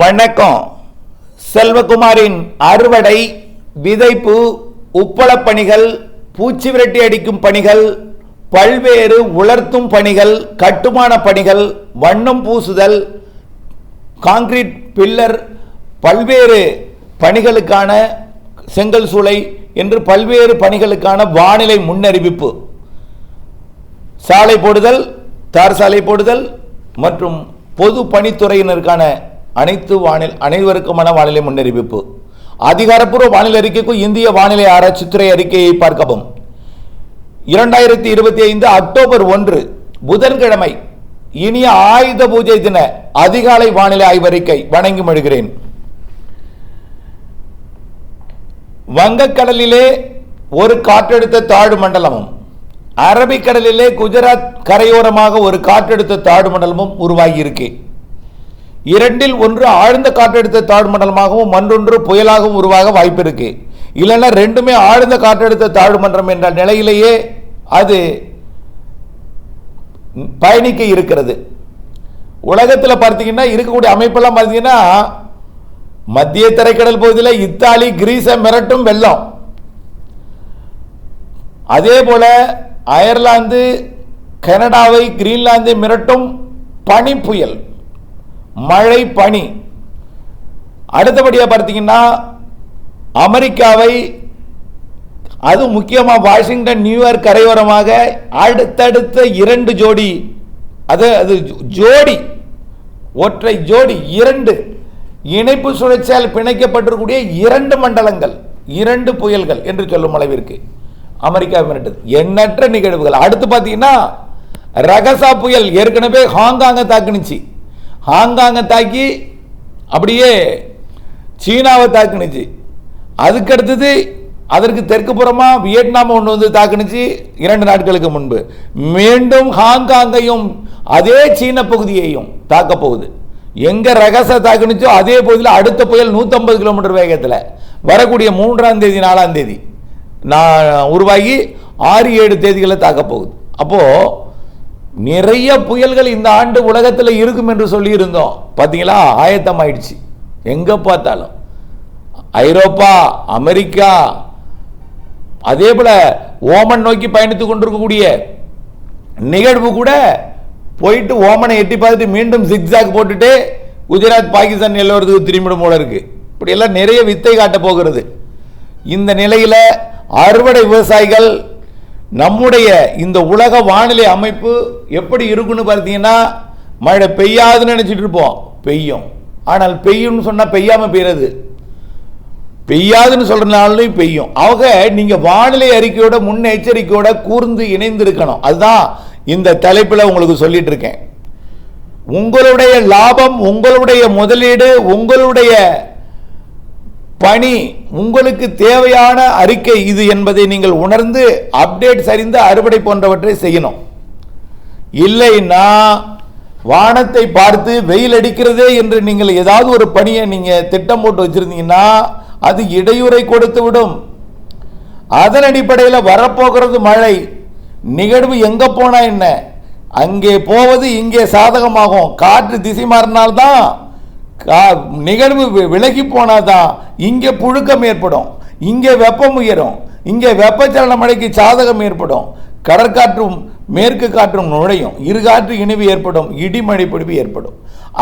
வணக்கம். செல்வகுமாரின் அறுவடை விதைப்பு உப்பளப் பணிகள் பூச்சி விரட்டி அடிக்கும் பணிகள் பல்வேறு உலர்த்தும் பணிகள் கட்டுமான பணிகள் வண்ணம் பூசுதல் காங்கிரீட் பில்லர் பல்வேறு பணிகளுக்கான செங்கல் சூளை என்று பல்வேறு பணிகளுக்கான வானிலை முன்னறிவிப்பு. சாலை போடுதல் தார் சாலை போடுதல் மற்றும் பொது பணித்துறையினருக்கான அனைத்து வானில் அனைவருக்குமான வானிலை முன்னறிவிப்பு. அதிகாரப்பூர்வ வானிலை அறிக்கைக்கும் இந்திய வானிலை ஆராய்ச்சித்துறை அறிக்கையை பார்க்கவும். இரண்டாயிரத்தி இருபத்தி ஐந்து அக்டோபர் ஒன்று புதன்கிழமை இனிய ஆயுத பூஜை தின அதிகாலை வானிலை ஆய்வறிக்கை வணங்கி மொழிகிறேன் வங்கக்கடலிலே ஒரு காற்றழுத்த தாழ்வு மண்டலமும் அரபிக்கடலிலே குஜராத் கரையோரமாக ஒரு காற்றழுத்த தாழ்வு மண்டலமும் உருவாகியிருக்கு. இரண்டில் ஒன்று ஆழ்ந்த காற்றழுத்த தாழ்வு மண்டலமாகவும் மற்றொன்று புயலாகவும் உருவாக வாய்ப்பு இருக்கு. இல்லைன்னா ரெண்டுமே ஆழ்ந்த காற்றழுத்த தாழ்வு மண்டலம் என்ற நிலையிலேயே அது பயணிக்க இருக்கிறது. உலகத்தில் பார்த்தீங்கன்னா இருக்கக்கூடிய அமைப்பெல்லாம் பார்த்தீங்கன்னா மத்திய தரைக்கடல் பகுதியில் இத்தாலி கிரீஸை மிரட்டும் வெள்ளம். அதே போல அயர்லாந்து கனடாவை கிரீன்லாந்தை மிரட்டும் பனி புயல் மழை பனி அடுத்தபடியாக பார்த்தீங்கன்னா அமெரிக்காவை அது முக்கியமாக வாஷிங்டன் நியூயார்க் கரையோரமாக அடுத்தடுத்த இரண்டு ஜோடி அது அது ஜோடி ஒற்றை ஜோடி இரண்டு இணைப்பு சுழற்சியால் பிணைக்கப்பட்டிருக்கக்கூடிய இரண்டு மண்டலங்கள் இரண்டு புயல்கள் என்று சொல்லும் அளவிற்கு அமெரிக்கா மிரட்டது. எண்ணற்ற நிகழ்வுகள். அடுத்து பார்த்தீங்கன்னா ரகசா புயல் ஏற்கனவே ஹாங்காங்கை தாக்குனுச்சு. ஹாங்காங்கை தாக்கி அப்படியே சீனாவை தாக்குனுச்சு. அதுக்கு அடுத்தது அதற்கு தெற்கு புறமா வியட்நாம் ஒன்று வந்து தாக்குனுச்சு இரண்டு நாட்களுக்கு முன்பு. மீண்டும் ஹாங்காங்கையும் அதே சீன பகுதியையும் தாக்க போகுது. எங்க ரகச தாக்குனுச்சோ அதே பகுதியில் அடுத்த புயல் 150 கிலோமீட்டர் வேகத்தில் வரக்கூடிய மூன்றாம் தேதி நாலாம் தேதி நான் உருவாகி ஆறு ஏழு தேதிகளை தாக்க போகுது. அப்போது நிறைய புயல்கள் இந்த ஆண்டு உலகத்தில் இருக்கும் என்று சொல்லியிருந்தோம். பார்த்தீங்களா ஆயத்தம் ஆயிடுச்சு எங்கே பார்த்தாலும். ஐரோப்பா அமெரிக்கா அதே போல ஓமன் நோக்கி பயணித்து கொண்டிருக்கக்கூடிய நிகழ்வு கூட போயிட்டு ஓமனை எட்டி பார்த்துட்டு மீண்டும் சிக்ஸாக் போட்டுட்டு குஜராத் பாகிஸ்தான் எல்லோருக்கும் திரும்பிடும் போல இருக்கு. இப்படியெல்லாம் நிறைய வித்தை காட்ட போகிறது. இந்த நிலையில் அறுவடை விவசாயிகள் நம்முடைய இந்த உலக வானிலை அமைப்பு எப்படி இருக்குன்னு பார்த்தீங்கன்னா மழை பெய்யாதுன்னு நினச்சிட்டு இருப்போம். பெய்யும். ஆனால் பெய்யும்னு சொன்னால் பெய்யாமல் பெய்யறது பெய்யாதுன்னு சொல்றதுனாலும் பெய்யும். அவங்க நீங்கள் வானிலை அறிக்கையோட முன்னெச்சரிக்கையோட கூர்ந்து இணைந்திருக்கணும். அதுதான் இந்த தலைப்பில் உங்களுக்கு சொல்லிட்டு இருக்கேன். உங்களுடைய லாபம் உங்களுடைய முதலீடு உங்களுடைய பணி உங்களுக்கு தேவையான அறிக்கை இது என்பதை நீங்கள் உணர்ந்து அப்டேட் சரிந்த அறுவடை போன்றவற்றை செய்யணும். இல்லைன்னா வானத்தை பார்த்து வெயில் அடிக்கிறதே என்று நீங்கள் ஏதாவது ஒரு பணியை நீங்கள் திட்டம் போட்டு வச்சுருந்தீங்கன்னா அது இடையூறை கொடுத்து விடும். அதன் அடிப்படையில் வரப்போகிறது மழை. நிகழ்வு எங்கே போனால் என்ன? அங்கே போவது இங்கே சாதகமாகும். காற்று திசை மாறினால்தான் கா- நிகழ்வு விலகி போனால் தான் இங்கே புழுக்கம் ஏற்படும் இங்கே வெப்பம் உயரும் இங்கே வெப்பச்சலன மழைக்கு சாதகம் ஏற்படும் கடற்காற்றும் மேற்கு காற்றும் நுழையும் இரு காற்று இணைவு ஏற்படும் இடிமழை பிடிவு ஏற்படும்.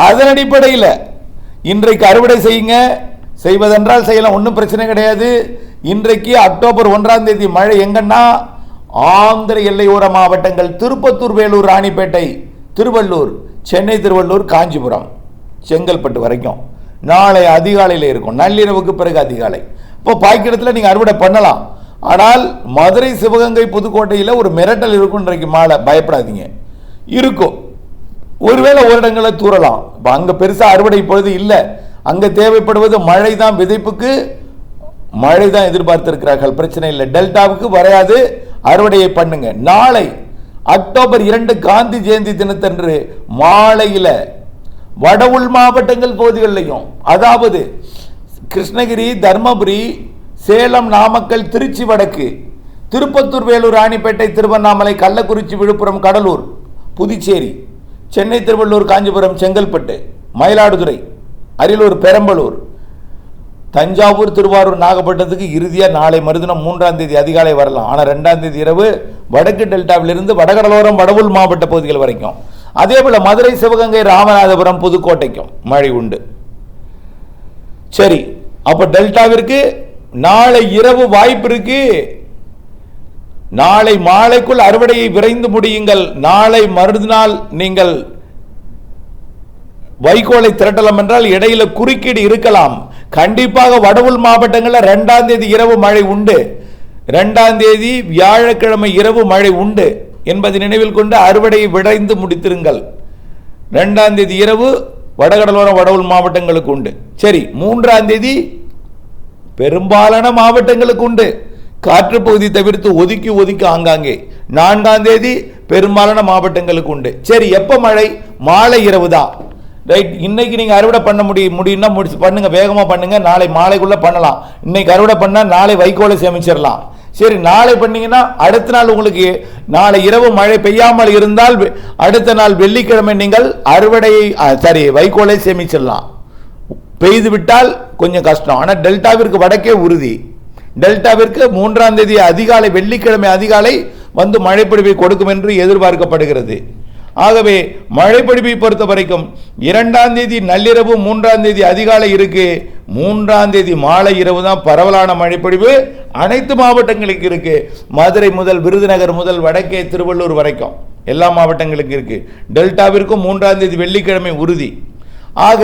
அதன் அடிப்படையில் இன்றைக்கு அறுவடை செய்யுங்க. செய்வதென்றால் செய்யலாம் ஒன்றும் பிரச்சனை கிடையாது. இன்றைக்கு அக்டோபர் ஒன்றாம் தேதி மழை எங்கன்னா ஆந்திர எல்லையோர மாவட்டங்கள் திருப்பத்தூர் வேலூர் ராணிப்பேட்டை திருவள்ளூர் சென்னை திருவள்ளூர் காஞ்சிபுரம். செங்கல்பட்டு வரைக்கும். நாளை அதிகாலையில் இருக்கும். நள்ளிரவுக்கு பிறகு அதிகாலை. இப்போ பாய்க்கிடத்தில் நீங்கள் அறுவடை பண்ணலாம். ஆனால் மதுரை சிவகங்கை புதுக்கோட்டையில் ஒரு மிரட்டல் இருக்குன்றைக்கு மாலை. பயப்படாதீங்க. இருக்கும். ஒருவேளை ஒரு இடங்களை தூறலாம். இப்போ அங்கே பெருசாக அறுவடை இப்பொழுது இல்லை. அங்கே தேவைப்படுவது மழை தான் விதைப்புக்கு மழை தான் எதிர்பார்த்திருக்கிறார்கள். பிரச்சனை இல்லை. டெல்டாவுக்கு வரையாது அறுவடையை பண்ணுங்க. நாளை அக்டோபர் இரண்டு காந்தி ஜெயந்தி தினத்தன்று மாலையில் வட உள் மாவட்டங்கள் பகுதிகளிலையும். அதாவது கிருஷ்ணகிரி தர்மபுரி சேலம் நாமக்கல் திருச்சி வடக்கு. திருப்பத்தூர் வேலூர் ராணிப்பேட்டை திருவண்ணாமலை கள்ளக்குறிச்சி விழுப்புரம் கடலூர் புதுச்சேரி. சென்னை திருவள்ளூர் காஞ்சிபுரம் செங்கல்பட்டு மயிலாடுதுறை அரியலூர் பெரம்பலூர். தஞ்சாவூர் திருவாரூர் நாகப்பட்டினத்துக்கு இறுதியாக நாளை மறுதினம் மூன்றாம் தேதி அதிகாலை வரலாம். ஆனால் ரெண்டாம் தேதி இரவு வடக்கு டெல்டாவிலிருந்து வடகடலோரம் வடவுள் மாவட்ட பகுதிகள் வரைக்கும். அதே போல் மதுரை சிவகங்கை ராமநாதபுரம் புதுக்கோட்டைக்கும் மழை உண்டு. சரி அப்போ டெல்டாவிற்கு நாளை இரவு வாய்ப்பு இருக்கு. நாளை மாலைக்குள் அறுவடையை விரைந்து முடியுங்கள். நாளை மறுநாள் நீங்கள் வைக்கோலை திரட்டலாம் என்றால் இடையில குறுக்கீடு இருக்கலாம். கண்டிப்பாக வடவுள் மாவட்டங்களில் ரெண்டாம் தேதி இரவு மழை உண்டு. ரெண்டாம் தேதி வியாழக்கிழமை இரவு மழை உண்டு. என்பதை நினைவில் கொண்டு அறுவடையை விடைந்து முடித்திருங்கள். ரெண்டாம் தேதி இரவு வடகடலோர வடவுள் மாவட்டங்களுக்கு உண்டு. சரி மூன்றாம் தேதி பெரும்பாலான மாவட்டங்களுக்கு உண்டு. காற்று பகுதி தவிர்த்து ஒதுக்கி ஒதுக்கி ஆங்காங்கே. நான்காம் தேதி பெரும்பாலான மாவட்டங்களுக்கு உண்டு. சரி எப்ப மழை? மாலை இரவு தான் ரைட் இன்னைக்கு நீங்கள் அறுவடை பண்ண முடியும் முடியும்னா முடிச்சு பண்ணுங்க வேகமாக பண்ணுங்க நாளை மாலைக்குள்ள பண்ணலாம். இன்னைக்கு அறுவடை பண்ணால் நாளை வைக்கோலை சேமிச்சிடலாம். சரி நாளை பண்ணீங்கன்னா அடுத்த நாள் உங்களுக்கு நாளை இரவு மழை பெய்யாமல் இருந்தால் வெ- அடுத்த நாள் வெள்ளிக்கிழமை நீங்கள் அறுவடையை சாரி வைக்கோலை சேமிச்சிடலாம். பெய்து விட்டால் கொஞ்சம் கஷ்டம். ஆனால் டெல்டாவிற்கு வடக்கே உறுதி. டெல்டாவிற்கு மூன்றாம் தேதி அதிகாலை வெள்ளிக்கிழமை அதிகாலை வந்து மழைப்பொழிவை கொடுக்கும் என்று எதிர்பார்க்கப்படுகிறது. ஆகவே மழைப்பொழிவை பொறுத்த வரைக்கும் இரண்டாம் தேதி நள்ளிரவு மூன்றாம் தேதி அதிகாலை இருக்கு. மூன்றாம் தேதி மாலை இரவு தான் பரவலான மழைப்பொழிவு அனைத்து மாவட்டங்களுக்கு இருக்கு. மதுரை முதல் விருதுநகர் முதல் வடக்கே திருவள்ளூர் வரைக்கும் எல்லா மாவட்டங்களுக்கும் இருக்கு. டெல்டாவிற்கும் மூன்றாம் தேதி வெள்ளிக்கிழமை உறுதி. ஆக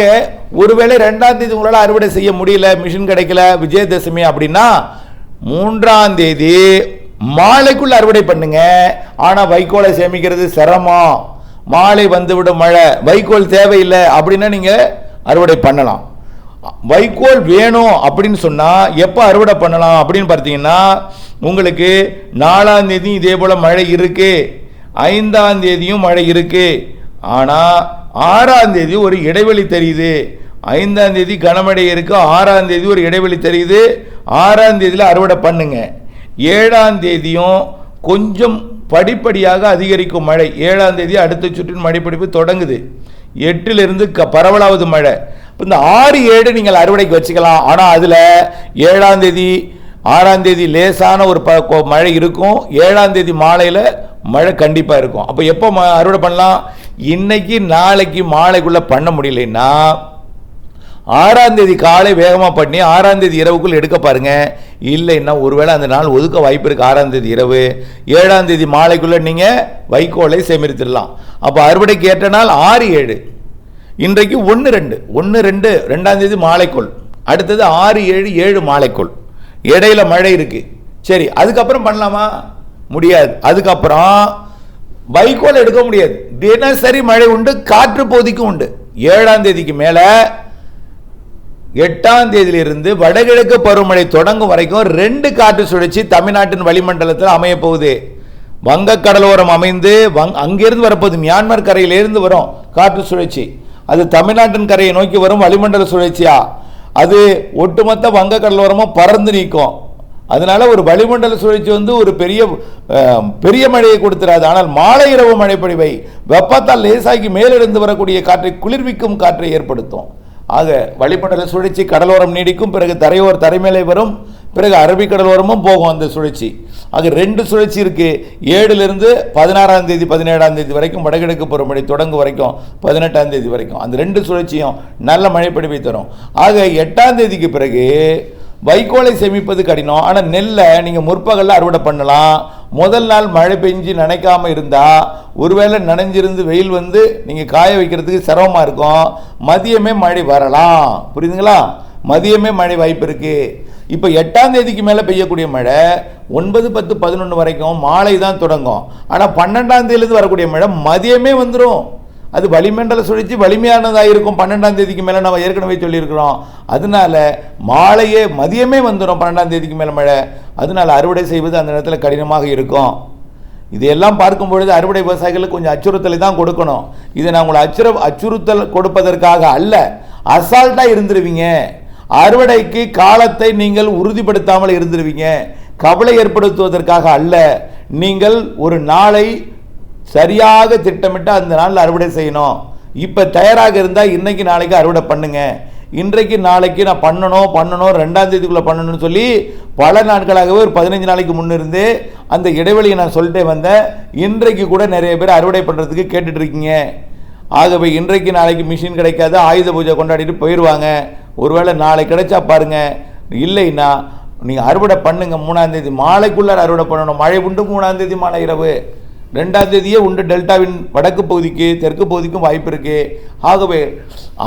ஒருவேளை ரெண்டாம் தேதி உங்களால் அறுவடை செய்ய முடியல மிஷின் கிடைக்கல விஜயதசமி அப்படின்னா மூன்றாம் தேதி மாலைக்குள்ள அறுவடை பண்ணுங்க. ஆனால் வைக்கோலை சேமிக்கிறது சிரமம். மாலை வந்துவிடும் மழை. வைக்கோல் தேவையில்லை அப்படின்னா நீங்கள் அறுவடை பண்ணலாம். வைக்கோல் வேணும் அப்படின்னு சொன்னால் எப்போ அறுவடை பண்ணலாம் அப்படின்னு பார்த்தீங்கன்னா உங்களுக்கு நாலாம் தேதி இதே போல் மழை இருக்குது ஐந்தாம் தேதியும் மழை இருக்கு. ஆனால் ஆறாம் தேதி ஒரு இடைவெளி தெரியுது. ஐந்தாம் தேதி கனமழை இருக்குது ஆறாம் தேதி ஒரு இடைவெளி தெரியுது. ஆறாம் தேதியில் அறுவடை பண்ணுங்க. ஏழாம் தேதியும் கொஞ்சம் படிப்படியாக அதிகரிக்கும் மழை. ஏழாம் தேதி அடுத்த சுற்றின் மழைப்பிடிப்பு தொடங்குது. எட்டிலிருந்து க பரவலாவது மழை. இப்போ இந்த ஆறு ஏழு நீங்கள் அறுவடைக்கு வச்சுக்கலாம். ஆனால் அதில் ஏழாம் தேதி ஆறாம் தேதி லேசான ஒரு ப மழை இருக்கும். ஏழாம் தேதி மாலையில் மழை கண்டிப்பாக இருக்கும். அப்போ எப்போ ம- அறுவடை பண்ணலாம்? இன்னைக்கு நாளைக்கு மாலைக்குள்ளே பண்ண முடியலைன்னா ஆறாம் தேதி காலை வேகமாக பண்ணி ஆறாம் தேதி இரவுக்குள் எடுக்க பாருங்க. இல்லைன்னா ஒருவேளை அந்த நாள் ஒதுக்க வாய்ப்பு இருக்குது ஆறாம் தேதி இரவு. ஏழாம் தேதி மாலைக்குள்ளே நீங்கள் வைக்கோலை சேமித்திடலாம். அப்போ அறுவடைக்கு ஏற்ற நாள் ஆறு ஏழு. இன்றைக்கு ஒன்று ரெண்டு. ஒன்று ரெண்டு ரெண்டாம் தேதி மாலைக்குள். அடுத்தது ஆறு ஏழு ஏழு மாலைக்குள். இடையில மழை இருக்குது சரி அதுக்கப்புறம் பண்ணலாமா? முடியாது. அதுக்கப்புறம் வைக்கோல் எடுக்க முடியாது. தினசரி மழை உண்டு காற்று போதிக்கும் உண்டு. ஏழாம் தேதிக்கு மேலே எட்டாம் தேதியிலிருந்து வடகிழக்கு பருவமழை தொடங்கும் வரைக்கும் ரெண்டு காற்று சுழற்சி தமிழ்நாட்டின் வளிமண்டலத்தில் அமைய போகுது கடலோரம் அமைந்து வங் அங்கிருந்து வரப்போகுது. மியான்மர் கரையிலிருந்து வரும் காற்று சுழற்சி. அது தமிழ்நாட்டின் கரையை நோக்கி வரும் வளிமண்டல சுழற்சியா? அது ஒட்டுமொத்த வங்க கடலோரமும் பறந்து நீக்கும். அதனால ஒரு வளிமண்டல சுழற்சி வந்து ஒரு பெரிய பெரிய மழையை கொடுத்துறாது ஆனால் மாலை இரவு மழைப்பொழிவை வெப்பத்தால் லேசாகி மேலிருந்து வரக்கூடிய காற்றை குளிர்விக்கும் காற்றை ஏற்படுத்தும். ஆக வளிமண்டல சுழற்சி கடலோரம் நீடிக்கும். பிறகு தரையோர் தரைமேலே வரும். பிறகு அரபிக் கடலோரமும் போகும் அந்த சுழற்சி. ஆக ரெண்டு சுழற்சி இருக்குது ஏழுலேருந்து பதினாறாம் தேதி பதினேழாம் தேதி வரைக்கும் வடகிழக்கு பருவமழை தொடங்கும் வரைக்கும் பதினெட்டாம் தேதி வரைக்கும். அந்த ரெண்டு சுழற்சியும் நல்ல மழைப்பொழிவை தரும். ஆக எட்டாம் தேதிக்கு பிறகு வைக்கோலை சேமிப்பது கடினம். ஆனால் நெல்லை நீங்கள் முற்பகலில் அறுவடை பண்ணலாம். முதல் நாள் மழை பெஞ்சு நினைக்காம இருந்தால் ஒருவேளை நனைஞ்சிருந்து வெயில் வந்து நீங்கள் காய வைக்கிறதுக்கு சிரமமாக இருக்கும். மதியமே மழை வரலாம். புரியுதுங்களா? மதியமே மழை வாய்ப்பு இருக்குது இப்போ எட்டாம் தேதிக்கு மேலே பெய்யக்கூடிய மழை ஒன்பது பத்து பதினொன்று வரைக்கும் மாலை தான் தொடங்கும். ஆனால் பன்னெண்டாம் தேதியிலேருந்து வரக்கூடிய மழை மதியமே வந்துடும் அது வளிமண்டல சுழற்சி வலிமையானதாக இருக்கும் பன்னெண்டாம் தேதிக்கு மேலே நம்ம ஏற்கனவே சொல்லியிருக்கிறோம். அதனால மாலையே மதியமே வந்துடும் பன்னெண்டாம் தேதிக்கு மேலே மழை. அதனால அறுவடை செய்வது அந்த நேரத்தில் கடினமாக இருக்கும். இதையெல்லாம் பார்க்கும் பொழுது அறுவடை விவசாயிகளுக்கு கொஞ்சம் அச்சுறுத்தலை தான் கொடுக்கணும். இதை நான் உங்களை அச்சுற அச்சுறுத்தல் கொடுப்பதற்காக அல்ல அசால்ட்டாக இருந்துருவீங்க. அறுவடைக்கு காலத்தை நீங்கள் உறுதிப்படுத்தாமல் இருந்துருவீங்க. கவலை ஏற்படுத்துவதற்காக அல்ல நீங்கள் ஒரு நாளை சரியாக திட்டமிட்டு அந்த நாளில் அறுவடை செய்யணும். இப்போ தயாராக இருந்தால் இன்னைக்கு நாளைக்கு அறுவடை பண்ணுங்க. இன்றைக்கு நாளைக்கு நான் பண்ணணும் பண்ணணும் ரெண்டாம் தேதிக்குள்ளே பண்ணணும்னு சொல்லி பல நாட்களாகவே ஒரு பதினஞ்சு நாளைக்கு முன்னிருந்து அந்த இடைவெளியை நான் சொல்லிட்டே வந்தேன். இன்றைக்கு கூட நிறைய பேர் அறுவடை பண்ணுறதுக்கு கேட்டுட்ருக்கீங்க ஆகவே இன்றைக்கு நாளைக்கு மிஷின் கிடைக்காது ஆயுத பூஜை கொண்டாடிட்டு போயிடுவாங்க ஒருவேளை நாளை கிடைச்சா பாருங்கள் இல்லைன்னா நீங்கள் அறுவடை பண்ணுங்கள் மூணாந்தேதி மாலைக்குள்ளே மாலைக்குள்ளார அறுவடை பண்ணணும். மழை உண்டு மூணாந்தேதி மாலை இரவு. ரெண்டாம் தேதியே உண்டு டெல்டாவின் வடக்கு பகுதிக்கு தெற்கு பகுதிக்கும் வாய்ப்பு இருக்கு. ஆகவே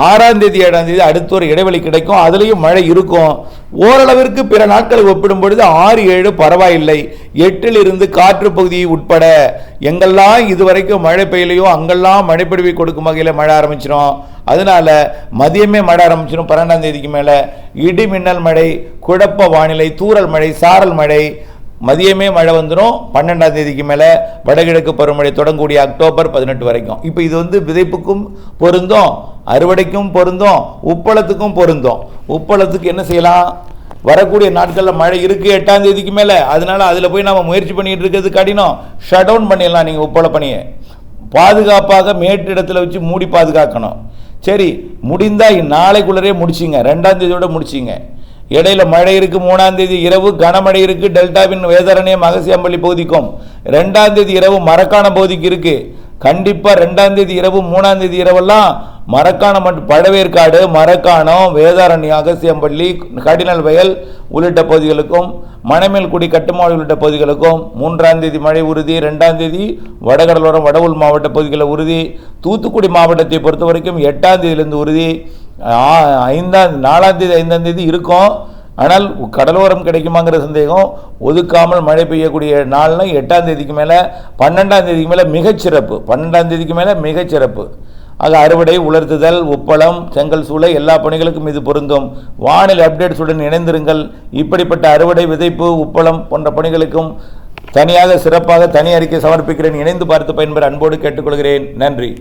ஆறாம் தேதி ஏழாம் தேதி அடுத்த ஒரு இடைவெளி கிடைக்கும். அதுலேயும் மழை இருக்கும். ஓரளவிற்கு பிற நாட்களை ஒப்பிடும் பொழுது ஆறு ஏழு பரவாயில்லை. எட்டில் இருந்து காற்று பகுதி உட்பட எங்கெல்லாம் இதுவரைக்கும் மழை பெய்யலையோ அங்கெல்லாம் மழை பொழிவை கொடுக்கும் வகையில் மழை ஆரம்பிச்சிடும் அதனால மதியமே மழை ஆரம்பிச்சிடும் பன்னெண்டாம் தேதிக்கு மேலே. இடி மின்னல் மழை குழப்ப வானிலை தூரல் மழை சாரல் மழை மதியமே மழை வந்துடும் பன்னெண்டாம் தேதிக்கு மேலே வடகிழக்கு பருவமழை தொடங்கக்கூடிய அக்டோபர் பதினெட்டு வரைக்கும். இப்போ இது வந்து விதைப்புக்கும் பொருந்தும் அறுவடைக்கும் பொருந்தும் உப்பளத்துக்கும் பொருந்தும். உப்பளத்துக்கு என்ன செய்யலாம்? வரக்கூடிய நாட்களில் மழை இருக்குது எட்டாம் தேதிக்கு மேலே. அதனால அதில் போய் நம்ம முயற்சி பண்ணிட்டு இருக்கிறது கடினம். ஷட் டவுன் பண்ணிடலாம் நீங்கள் உப்பள பணியை. பாதுகாப்பாக மேட்டு இடத்துல வச்சு மூடி பாதுகாக்கணும். சரி முடிந்தால் நாளைக்குள்ளரே முடிச்சிங்க. ரெண்டாம் தேதியோட முடிச்சிங்க. இடையில மழை இருக்கு மூணாம் தேதி இரவு கனமழை இருக்கு டெல்டாவின் வேதாரண்யம் அகசியம்பள்ளி பகுதிக்கும். ரெண்டாம் தேதி இரவு மரக்கான பகுதிக்கு இருக்கு. கண்டிப்பா ரெண்டாம் தேதி இரவு மூணாம் தேதி இரவெல்லாம் மரக்காணம் மற்றும் பழவேற்காடு மரக்காணம் வேதாரண்யம் அகசியம்பள்ளி கடினல் வயல் உள்ளிட்ட பகுதிகளுக்கும் மணமேல்குடி கட்டுமாடு உள்ளிட்ட பகுதிகளுக்கும் மூன்றாம் தேதி மழை உறுதி ரெண்டாம் தேதி வடகடலோரம் வடவுள் மாவட்ட பகுதிகளில் உறுதி தூத்துக்குடி மாவட்டத்தை பொறுத்த வரைக்கும் எட்டாம் தேதியிலிருந்து உறுதி ஐந்தாம் நாலாம் தேதி ஐந்தாம் தேதி இருக்கும். ஆனால் கடலோரம் கிடைக்குமாங்கிற சந்தேகம் ஒதுக்காமல் மழை பெய்யக்கூடிய நாள்னா எட்டாம் தேதிக்கு மேலே பன்னெண்டாம் தேதிக்கு மேலே மிகச்சிறப்பு. பன்னெண்டாம் தேதிக்கு மேலே மிகச்சிறப்பு. ஆக அறுவடை உலர்த்துதல் உப்பளம் செங்கல் சூளை எல்லா பணிகளுக்கும் இது பொருந்தும். வானிலை அப்டேட்ஸுடன் இணைந்திருங்கள். இப்படிப்பட்ட அறுவடை விதைப்பு உப்பளம் போன்ற பணிகளுக்கும் தனியாக சிறப்பாக தனி அறிக்கை சமர்ப்பிக்கிறேன். இணைந்து பார்த்து பயன்பெற அன்போடு கேட்டுக்கொள்கிறேன். நன்றி.